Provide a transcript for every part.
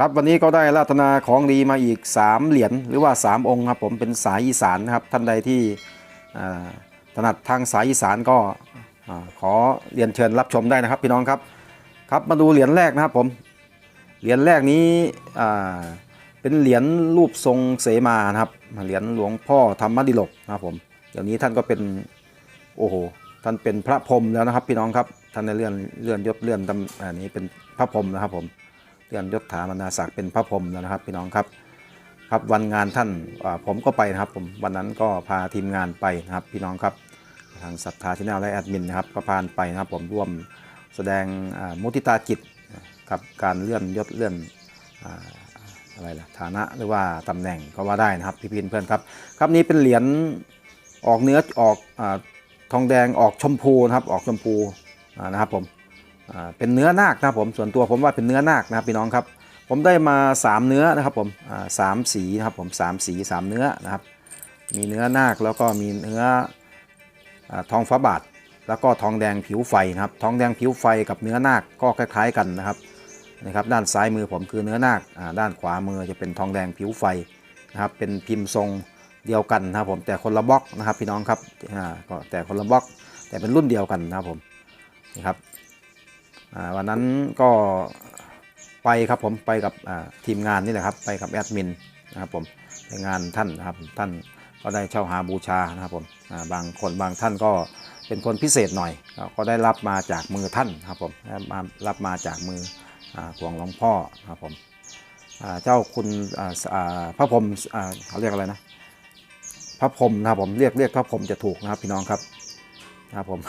ครับวันนี้ก็ได้ราตนาของดีมาอีก 3 เหรียญหรือว่า 3 องค์ครับผมเป็นสายอีสานนะครับท่านใดที่ถนัดทางสายอีสานก็ขอเรียนเชิญรับชมได้นะครับพี่น้องครับครับมาดูเหรียญแรกนะครับผมเหรียญแรกนี้เป็นเหรียญรูปทรงเสมานะครับเหรียญหลวงพ่อธรรมดิลกนะครับผมเดี๋ยวนี้ท่านก็เป็นโอ้โหท่านเป็นพระพรหมแล้วนะครับพี่น้องครับท่านได้เลื่อนเลื่อนยศเลื่อนตำอันนี้เป็นพระพรหมนะครับผม เลื่อนยศถาบรรดาศักดิ์เป็นพระพรหมแล้วนะครับพี่น้องครับครับวันงานท่านผมก็ไปนะครับผมวันนั้นก็พาทีมงานไปนะครับพี่น้องครับทางศรัทธาชแนลและแอดมินนะครับก็พานไปนะครับผมร่วมแสดงมุทิตาจิตกับการเลื่อนยศเลื่อนอะไรล่ะฐานะหรือว่าตำแหน่งก็ว่าได้นะครับพี่พินเพื่อนครับครับนี้เป็นเหรียญออกเนื้อออกอทองแดงออกชมพูนะครับออกชมพูนะครับผม เป็นเนื้อนาคนะครับผมส่วนตัวผมว่าเป็นเนื้อนาคนะครับพี่น้องครับ ผมได้มา 3 เนื้อนะครับผมสามสีนะครับผมสามสีสามเนื้อนะครับ มีเนื้อนาคแล้วก็มีเนื้ออทองฟ้าบาท แล้วก็ทองแดงผิวไฟนะครับ ทองแดงผิวไฟกับเนื้อนาคก็คล้ายๆกันนะครับนะครับ ด้านซ้ายมือผมคือเนื้อนาคด้านขวามือจะเป็นทองแดงผิวไฟนะครับ เป็นพิมพ์ทรงเดียวกันนะครับผมแต่คนละบล็อกนะครับพี่น้องครับก็แต่คนละบล็อกแต่เป็นรุ่นเดียวกันนะครับผมนี่ครับ วันนั้นก็ไปครับผมไปกับทีมงานนี่แหละครับไปกับแอดมินนะครับผมในงานท่านนะครับท่านก็ได้เช่าหาบูชานะครับผมบางคนบางท่านก็เป็นคนพิเศษหน่อย ก็ได้รับมาจากมือท่านครับผมรับมาจากมืออ่าของหลวงพ่อครับผมเจ้าคุณพระพรมเขาเรียกอะไรนะพระพรมนะครับผมเรียกเรียกพระพรมจะถูกนะครับพี่น้องครับ นะครับผม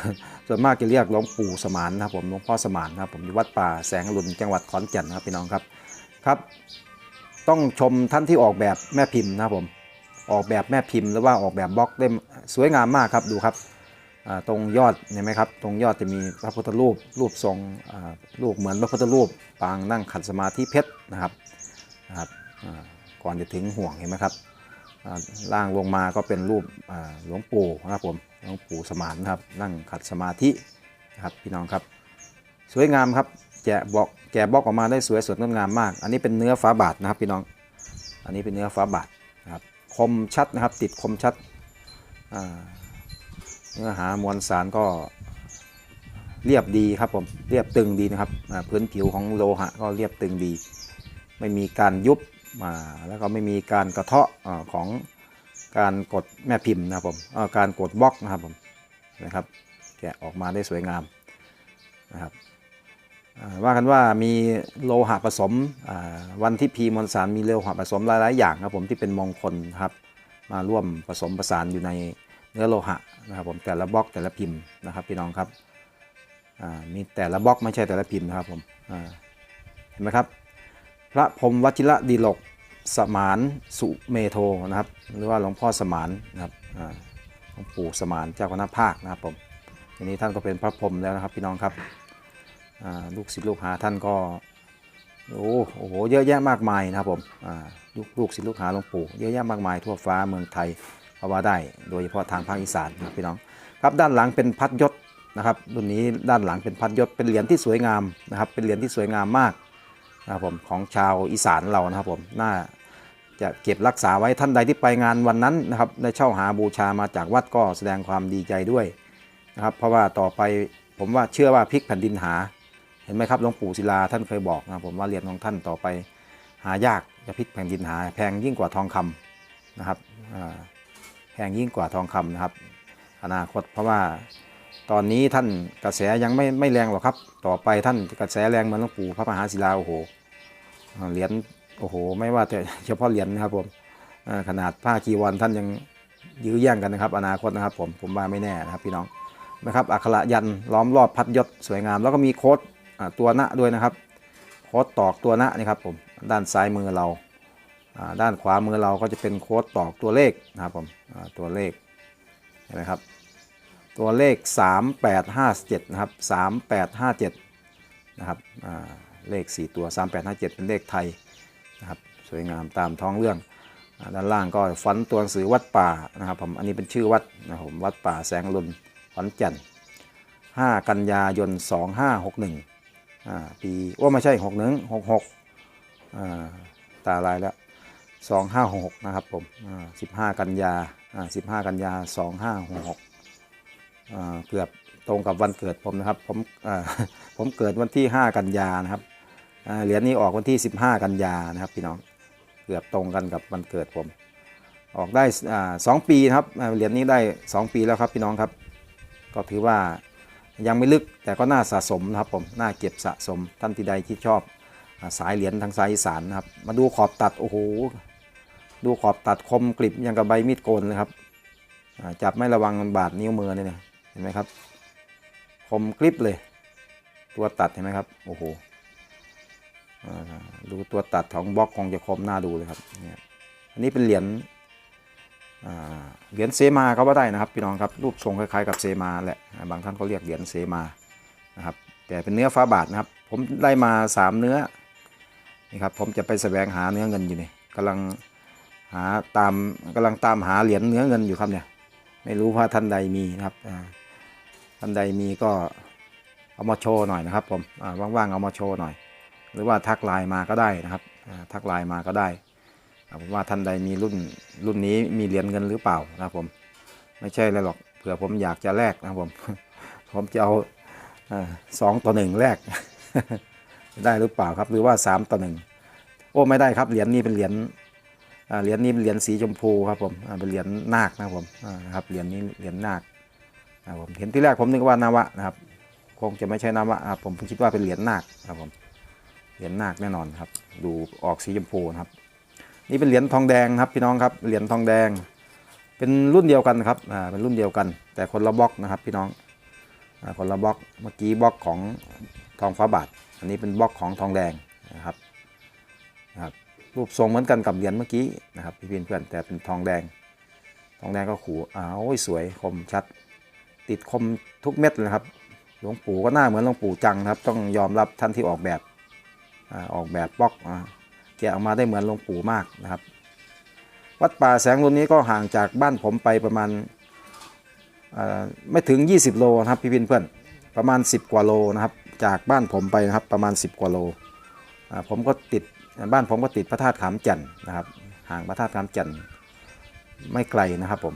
ส่วนมากจะเรียกหลวงปู่สมานนะครับผมหลวงพ่อสมานนะครับผมอยู่วัดป่าแสงอรุณจังหวัดขอนแก่นนะครับพี่น้องครับครับ ต้องชมท่านที่ออกแบบแม่พิมพ์นะครับผมออกแบบแม่พิมพ์หรือว่าออกแบบบล็อกได้สวยงามมากครับดูครับตรงยอดเห็นไหมครับ ตรงยอดจะมีพระพุทธรูปรูปทรงรูปเหมือนพระพุทธรูปปางนั่งขัดสมาธิเพชรนะครับนะครับก่อนจะถึงห่วงเห็นไหมครับ ล่างลงมาก็เป็นรูปหลวงปู่นะครับผมหลวงปู่สมานนะครับ นั่งขัดสมาธินะครับพี่น้องครับ สวยงามครับแกะบอกแกะบล็อกออกมาได้สวยสดงดงามมาก อันนี้เป็นเนื้อฟ้าบาทนะครับพี่น้อง อันนี้เป็นเนื้อฟ้าบาทนะครับคมชัดนะครับ ติดคมชัดเนื้อหามวลสารก็เรียบดีครับผมเรียบตึงดีนะครับพื้นผิวของโลหะก็เรียบตึงดี ไม่มีการยุบ มาแล้วก็ไม่มีการกระเทาะของการกดแม่พิมพ์นะครับผมการกดบล็อกนะครับผมนะครับแกะออกมาได้สวยงามนะครับว่ากันว่ามีโลหะผสมวันที่พีมวลสารมีโลหะผสมหลาย ๆ อย่างครับผมที่เป็นมงคลครับมาร่วมผสมผสานอยู่ในเนื้อโลหะนะครับผมแต่ละบล็อกแต่ละพิมพ์นะครับพี่น้องครับมีแต่ละบล็อกไม่ใช่แต่ละพิมพ์นะครับผมเห็นไหมครับ พระพรหมวชิระดีลก สมานสุเมโทนะครับ หรือว่าหลวงพ่อสมานนะครับหลวงปู่สมานเจ้าคณะภาคนะครับผมทีนี้ท่านก็เป็นพระพรหมแล้วนะครับพี่น้องครับลูกศิษย์ลูกหาท่านก็โอ้โหเยอะแยะมากมายนะครับผมลูกลูกศิษย์ลูกหาหลวงปู่เยอะแยะมากมายทั่วฟ้าเมืองไทยก็ว่าได้โดยเฉพาะทางภาคอีสานนะพี่น้องครับด้านหลังเป็นพัดยศนะครับรุ่นนี้ด้านหลังเป็นพัดยศเป็นเหรียญที่สวยงามนะครับเป็นเหรียญที่สวยงามมากนะครับผมของชาวอีสานเรานะครับผมหน่า จะเก็บรักษาไว้ท่านใดที่ไปงานวันนั้นนะครับได้เช่าหาบูชามาจากวัดก็แสดงความดีใจด้วยนะครับ เพราะว่าต่อไปผมว่าเชื่อว่าพลิกแผ่นดินหา เห็นไหมครับหลวงปู่ศิลาท่านเคยบอกนะผมว่าเหรียญของท่านต่อไป หายากจะพลิกแผ่นดินหา แพงยิ่งกว่าทองคำนะครับแพงยิ่งกว่าทองคำนะครับ อนาคตเพราะว่าตอนนี้ท่านกระแสยังไม่ไม่แรงหรอกครับ ต่อไปท่านกระแสแรงเหมือนหลวงปู่พระมหาศิลาโอ้โหเหรียญ โอ้โห ไม่ว่าแต่เฉพาะเหรียญนะครับผมขนาดผ้ากีวรท่านยังยื้อแย่งกันนะครับ อนาคตนะครับผมผมว่าไม่แน่นะครับพี่น้องนะครับอักขระยันล้อมรอบพัดยศสวยงาม แล้วก็มีโค้ดตัวหน้าด้วยนะครับ โค้ดตอกตัวหน้านี่ครับผมด้านซ้ายมือเราด้านขวามือเราก็จะเป็นโค้ดตอกตัวเลขนะครับผมตัวเลขเห็นไหมครับตัวเลข 3857นะครับ3857นะครับเลข 4 ตัว 3857 เป็นเลขไทย นะครับสวยงามตามท้องเรื่อง ด้านล่างก็ฟอนต์ตัวหนังสือวัดป่านะครับผมอันนี้เป็นชื่อวัดนะครับผมวัดป่าแสงอรุณขอนแก่น5 กันยายน 2561อ่าปีว่าไม่ใช่ 61 66อ่าตาลายแล้วสองห้าหกนะครับผมสิบห้ากันยาสิบห้ากันยาสองห้าหกเกือบตรงกับวันเกิดผมนะครับ ผมอ่าผมเกิดวันที่ 5 กันยานะครับ เหรียญนี้ออกวันที่ 15 กันยานะครับพี่น้องเกือบตรงกันกับวันเกิดผม ออกได้สองปีครับเหรียญนี้ได้ 2 ปีแล้วครับพี่น้องครับ ก็ถือว่ายังไม่ลึกแต่ก็น่าสะสมนะครับผมน่าเก็บสะสมท่านที่ใดที่ชอบสายเหรียญทางสายอีสานนะครับ มาดูขอบตัดโอ้โหดูขอบตัดคมกริบยังกับใบมีดโกนเลยครับจับไม่ระวังมันบาดนิ้วมือเนี่ยเห็นไหมครับ คมกริบเลย ตัวตัดเห็นไหมครับโอ้โห ดูตัวตัดของบล็อกคงจะคมหน้าดูเลยครับเนี่ยอันนี้เป็นเหรียญเหรียญเซมาก็ว่าได้นะครับพี่น้องครับรูปทรงคล้ายๆกับเซมาแหละบางท่านก็เรียกเหรียญเซมานะครับแต่เป็นเนื้อฟ้าบาทนะครับผมได้มาสามเนื้อนี่ครับผมจะไปแสวงหาเนื้อเงินอยู่นี่กำลังหาตามกำลังตามหาเหรียญเนื้อเงินอยู่ครับเนี่ยไม่รู้ว่าท่านใดมีนะครับท่านใดมีก็เอามาโชว์หน่อยนะครับผมว่างๆเอามาโชว์หน่อย หรือว่าทักไลน์มาก็ได้นะครับทักไลน์มาก็ได้ผมว่าท่านใดมีรุ่นรุ่นนี้มีเหรียญเงินหรือเปล่านะครับผมไม่ใช่เลยหรอกเผื่อผมอยากจะแลกนะครับผมผมจะเอาสองต่อหนึ่งแลกได้หรือเปล่าครับ หรือว่าสามต่อหนึ่งโอ้ไม่ได้ครับเหรียญนี้เป็นเหรียญเหรียญนี้เป็นเหรียญสีชมพูครับผมเป็นเหรียญนาคนะครับผมอ่านะครับเหรียญนี้เหรียญนาคนะครับผมเห็นที่แรกผมนึกว่านาวะนะครับ คงจะไม่ใช่นาวะนะครับผมคิดว่าเป็นเหรียญนาคครับผม เหรียญนาคแน่นอนครับ ดูออกสีชมพูนะครับ นี่เป็นเหรียญทองแดงครับพี่น้องครับ เหรียญทองแดง เป็นรุ่นเดียวกันครับ อ่า เป็นรุ่นเดียวกัน แต่คนละบล็อกนะครับพี่น้อง อ่า คนละบล็อก เมื่อกี้บล็อกของทองฟ้าบาท อันนี้เป็นบล็อกของทองแดงนะครับ นะครับ รูปทรงเหมือนกันกับเหรียญเมื่อกี้นะครับพี่เพื่อนแต่เป็นทองแดง ทองแดงก็ขูอ้าวโอ้ยสวยคมชัด ติดคมทุกเม็ดเลยครับ หลวงปู่ก็หน้าเหมือนหลวงปู่จังครับ ต้องยอมรับท่านที่ออกแบบ ออกแบบบล็อกแกะออกมาได้เหมือนหลวงปู่มากนะครับ วัดป่าแสงรุ่นนี้ก็ห่างจากบ้านผมไปประมาณไม่ถึง 20 โลนะครับพี่พินเพื่อนประมาณ 10 กว่าโลนะครับ จากบ้านผมไปนะครับประมาณ 10 กว่าโลผมก็ติดบ้านผมก็ติดพระธาตุขามจันทร์นะครับ ห่างพระธาตุขามจันทร์ไม่ไกลนะครับผม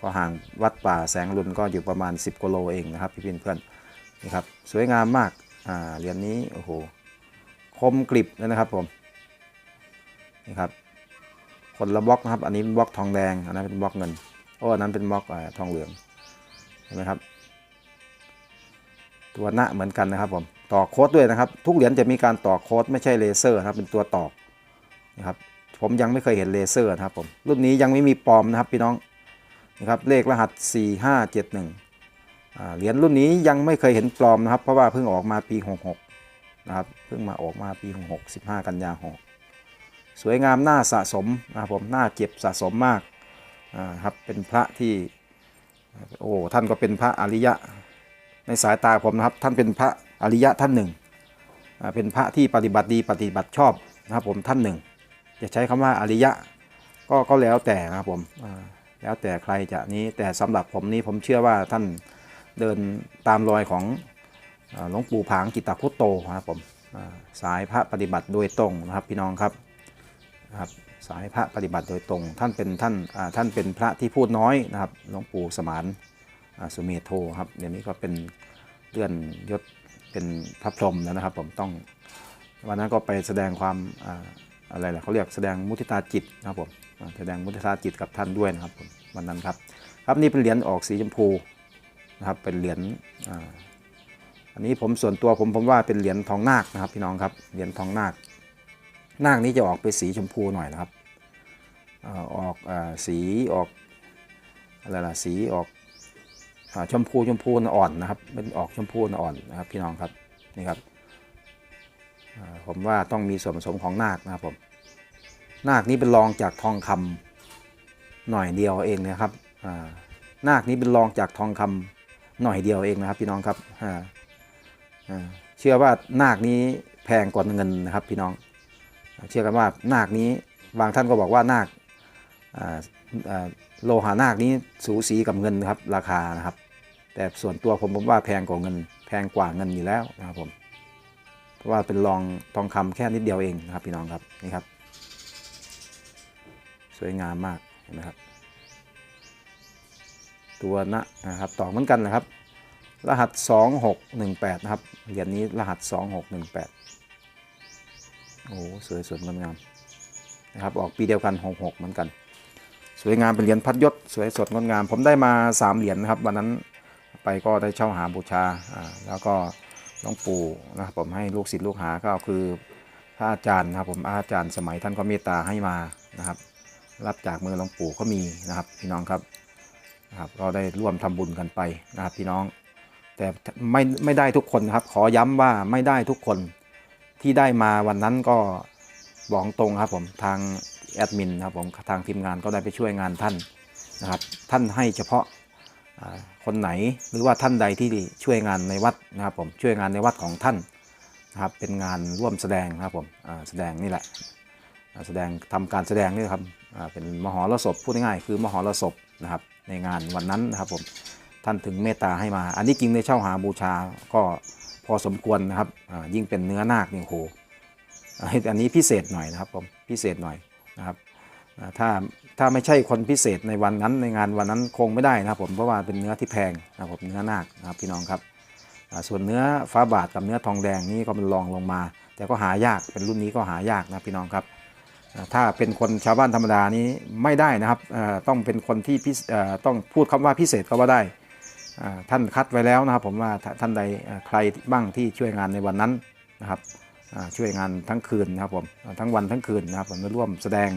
ก็ห่างวัดป่าแสงรุนก็อยู่ประมาณ 10กิโลเองนะครับพี่เพื่อนนี่ครับสวยงามมากอ่าเหรียญนี้โอ้โห คมกริบเลยนะครับผมนี่ครับคนละบล็อกนะครับ อันนี้เป็นบล็อกทองแดงอันนั้นเป็นบล็อกเงินโอ้อันนั้นเป็นบล็อกอทองเหลืองเห็นไหมครับ ตัวหน้าเหมือนกันนะครับผมต่อโค้ดด้วยนะครับ ทุกเหรียญจะมีการต่อโค้ดไม่ใช่เลเซอร์นะครับ เป็นตัวตอกนะครับ ผมยังไม่เคยเห็นเลเซอร์นะครับผมรุ่นนี้ยังไม่มีปลอมนะครับพี่น้องนะครับเลขรหัส 4571อ่าเหรียญรุ่นนี้ยังไม่เคยเห็นปลอมนะครับ เพราะว่าเพิ่งออกมาปี 66 นะครับเพิ่งมาออกมาปี66 15 กันยา6สวยงามหน่าสะสมนะครับผมหน่าเก็บสะสมมากอ่าครับเป็นพระที่โอ้ท่านก็เป็นพระอริยะในสายตาผมนะครับท่านเป็นพระอริยะท่านหนึ่งเป็นพระที่ปฏิบัติดีปฏิบัติชอบนะครับผมท่านหนึ่งจะใช้คำว่าอริยะก็ก็แล้วแต่นะครับผมแล้วแต่ใครจะนี้แต่สำหรับผมนี้ผมเชื่อว่าท่านเดินตามรอยของ หลวงปู่ผางกิตตคุตโตนะครับผมสายพระปฏิบัติโดยตรงนะครับพี่น้องครับครับสายพระปฏิบัติโดยตรง ท่านเป็นท่านท่านเป็นพระที่พูดน้อยนะครับหลวงปู่สมานสุเมโทครับเดี๋ยวนี้ก็เป็นเลื่อนยศเป็นพระพรหมแล้วนะครับผมต้องวันนั้นก็ไปแสดงความอะไรล่ะเขาเรียกแสดงมุทิตาจิตนะครับผมแสดงมุทิตาจิตกับท่านด้วยนะครับผมวันนั้นครับ ครับนี่เป็นเหรียญออกสีชมพูนะครับเป็นเหรียญ อันนี้ผมส่วนตัวผมผมว่าเป็นเหรียญทองนาคนะครับ พี่น้องครับเหรียญทองนาค นาคนี้จะออกไปนสีชมพูหน่อยนะครับออกสีออกอะไรล่ะสีออกอชมพูชมพูอ่อนนะครับเป็นออกชมพูอ่อนนะครับ พี่น้องครับนี่ครับผมว่าต้องมีส่วนผสมของนาคนะครับผมนาคนี้เป็นรองจากทองคำหน่อยเดียวเองนะครับนาคนี้เป็นรองจากทองคำหน่อยเดียวเองนะครับ พี่น้องครับ เชื่อว่านาคนี้แพงกว่าเงินนะครับพี่น้อง เชื่อกันว่านาคนี้บางท่านก็บอกว่านาคโลหะนาคนี้สูสีกับเงินนะครับราคานะครับ แต่ส่วนตัวผมผมว่าแพงกว่าเงิน แพงกว่าเงินอยู่แล้วนะครับผมเพราะว่าเป็นรองทองคำแค่นิดเดียวเองนะครับพี่น้องครับนี่ครับ สวยงามมากเห็นไหมครับ ตัวนะนะครับต่อเหมือนกันนะครับ รหัส 2618 นะครับ เหรียญนี้รหัส 2618 โอ้โหสวยสดงดงามนะครับ ออกปีเดียวกัน 66 เหมือนกัน สวยงามเป็นเหรียญพัดยศ สวยสดงดงาม ผมได้มา 3 เหรียญนะครับ วันนั้นไปก็ได้เช่าหาบูชา แล้วก็หลวงปู่นะครับผมให้ลูกศิษย์ลูกหาก็คือพระอาจารย์นะครับผมอาจารย์สมัยท่านก็เมตตาให้มานะครับ รับจากมือหลวงปู่ก็มีนะครับ พี่น้องครับนะครับ ก็ได้ร่วมทำบุญกันไปนะครับพี่น้อง แต่ไม่ไม่ได้ทุกคนนะครับ ขอย้ำว่าไม่ได้ทุกคนที่ได้มาวันนั้นก็บอกตรงครับผมทางแอดมินนะครับผมทางทีมงานก็ได้ไปช่วยงานท่านนะครับ ท่านให้เฉพาะคนไหนหรือว่าท่านใดที่ช่วยงานในวัดนะครับผมช่วยงานในวัดของท่านนะครับเป็นงานร่วมแสดงนะครับผมแสดงนี่แหละแสดงทำการแสดงนี่ครับเป็นมหรสพพูดง่ายๆคือมหรสพนะครับในงานวันนั้นนะครับผม ท่านถึงเมตตาให้มา อันนี้จริงในเช่าหาบูชาก็พอสมควรนะครับอ่ายิ่งเป็นเนื้อนาคเนี่ยโหอันนี้พิเศษหน่อยนะครับผมพิเศษหน่อยนะครับอ่าถ้าถ้าไม่ใช่คนพิเศษในวันนั้นในงานวันนั้นคงไม่ได้นะครับผมเพราะว่าเป็นเนื้อที่แพงนะครับผมเนื้อนาคนะครับพี่น้องครับอ่าส่วนเนื้อฟ้าบาทกับเนื้อทองแดงนี่ก็เป็นรองลงมา แต่ก็หายากเป็นรุ่นนี้ก็หายากนะพี่น้องครับอ่าถ้าเป็นคนชาวบ้านธรรมดานี้ไม่ได้นะครับอ่าต้องเป็นคนที่พิอ่าต้องพูดคำว่าพิเศษก็ว่าได้ ท่านคัดไว้แล้วนะครับผมว่าท่านใดใครบ้างที่ช่วยงานในวันนั้นนะครับช่วยงานทั้งคืนนะครับผมทั้งวันทั้งคืนนะครับผมมาร่วมแสดง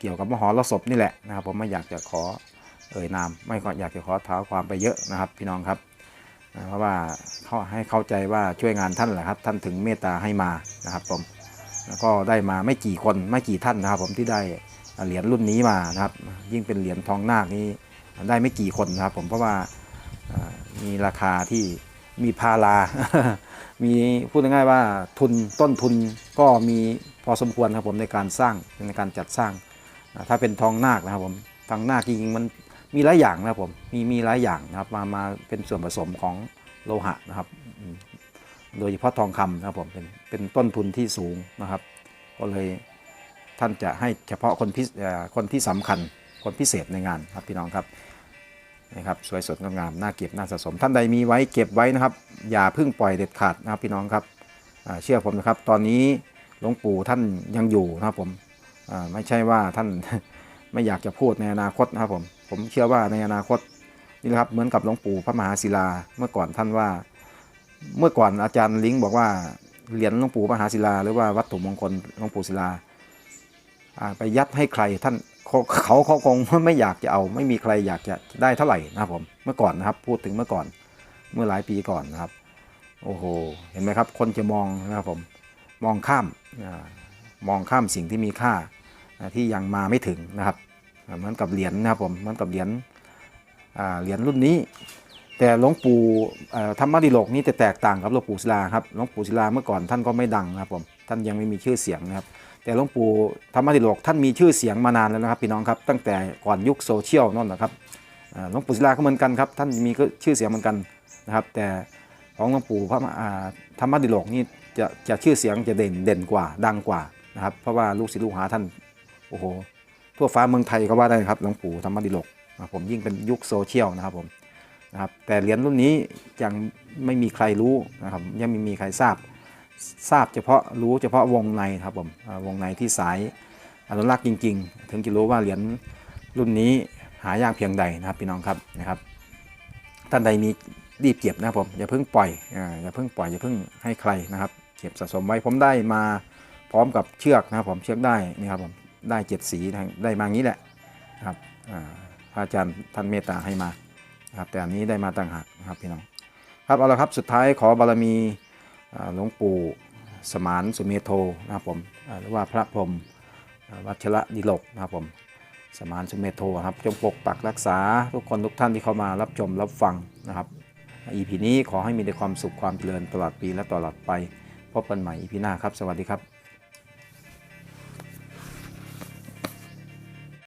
เกี่ยวกับมหรสพนี่แหละนะครับผมไม่อยากจะขอเอ่ยนามไม่ก็อยากจะขอเท้าความไปเยอะนะครับ พี่น้องครับเพราะว่าเขาให้เข้าใจว่าช่วยงานท่านแหละครับท่านถึงเมตตาให้มานะครับผมแล้วก็ได้มาไม่กี่คนไม่กี่ท่านนะครับ ผมที่ได้เหรียญรุ่นนี้มานะครับ ยิ่งเป็นเหรียญทองนาคนี่ได้ไม่กี่คนนะครับ ผมเพราะว่า มีราคาที่มีพารามีพูดง่ายๆว่าทุนต้นทุนก็มีพอสมควรครับผมในการสร้างในการจัดสร้าง ถ้าเป็นทองนาคนะครับผมทองนาคจริงๆมันมีหลายอย่างนะครับผมมีมีหลายอย่างนะครับมามาเป็นส่วนผสมของโลหะนะครับ โดยเฉพาะทองคำนะครับผมเป็นเป็นต้นทุนที่สูงนะครับ ก็เลยท่านจะให้เฉพาะคนพิคนที่สำคัญคนพิเศษในงานครับพี่น้องครับ นะครับสวยสดงดงามน่าเก็บน่าสะสม ท่านใดมีไว้เก็บไว้นะครับ อย่าเพิ่งปล่อยเด็ดขาดนะครับพี่น้องครับเชื่อผมนะครับ ตอนนี้หลวงปู่ท่านยังอยู่นะครับผมไม่ใช่ว่าท่านไม่อยากจะพูดในอนาคตนะครับผมผมเชื่อว่าในอนาคตนี่นะครับเหมือนกับหลวงปู่พระมหาศิลาเมื่อก่อนท่านว่า เมื่อก่อนอาจารย์ลิงก์บอกว่าเหรียญหลวงปู่มหาศิลา หรือว่าวัตถุมงคลหลวงปู่ศิลา ไปยัดให้ใครท่านเขาเขาเขาคงไม่อยากจะเอา ไม่มีใครอยากจะได้เท่าไหร่นะครับผมเมื่อก่อนนะครับ พูดถึงเมื่อก่อน เมื่อหลายปีก่อนนะครับ โอ้โหเห็นไหมครับ คนจะมองนะครับผมมองข้ามมองข้ามสิ่งที่มีค่าที่ยังมาไม่ถึงนะครับเหมือนกับเหรียญนะครับผมเหมือนกับเหรียญเหรียญรุ่นนี้ แต่หลวงปู่ธรรมดิโลกนี่จะแตกต่างกับหลวงปู่ศิลาครับหลวงปู่ศิลาเมื่อก่อนท่านก็ไม่ดังนะครับผมท่านยังไม่มีชื่อเสียงนะครับ แต่หลวงปู่ธรรมดิโลกท่านมีชื่อเสียงมานานแล้วนะครับพี่น้องครับตั้งแต่ก่อนยุคโซเชียลนั่นนะครับหลวงปู่ศิลาก็เหมือนกันครับท่านมีชื่อเสียงเหมือนกันนะครับแต่ของหลวงปู่พระธรรมดิโลกนี่จะจะชื่อเสียงจะเด่นเด่นกว่าดังกว่านะครับเพราะว่าลูกศิษย์ลูกหาท่านโอ้โหทั่วฟ้าเมืองไทยก็ว่าได้ครับหลวงปู่ธรรมดิโลกผมยิ่งเป็นยุคโซเชียลนะครับผมนะครับแต่เหรียญรุ่นนี้ยังไม่มีใครรู้นะครับยังไม่มีใครทราบ ทราบเฉพาะรู้เฉพาะวงในครับผมวงในที่สายอนุรักษ์จริง ๆ ถึงจะรู้ว่าเหรียญรุ่นนี้หายากเพียงใดนะครับพี่น้องครับนะครับ ท่านใดมีรีบเก็บนะครับผมอย่าเพิ่งปล่อยอย่าเพิ่งปล่อยอย่าเพิ่งให้ใครนะครับ เก็บสะสมไว้ผมได้มาพร้อมกับเชือกนะครับผมเชือกได้นี่ครับผมได้เจ็ดสีได้มางี้แหละนะครับอาพระอาจารย์ท่านเมตตาให้มาครับแต่อันนี้ได้มาต่างหากนะครับพี่น้องครับเอาละครับสุดท้ายขอบารมี หลวงปู่สมานสุเมโทนะครับผมหรือว่าพระพรหมวัชระดิลกนะครับผมสมานสุเมโทครับจงปกปักรักษาทุกคนทุกท่านที่เข้ามารับชมรับฟังนะครับอีพีนี้ขอให้มีแต่ความสุขความเจริญตลอดปีและตลอดไป พบกันใหม่อีพีหน้าครับ สวัสดีครับ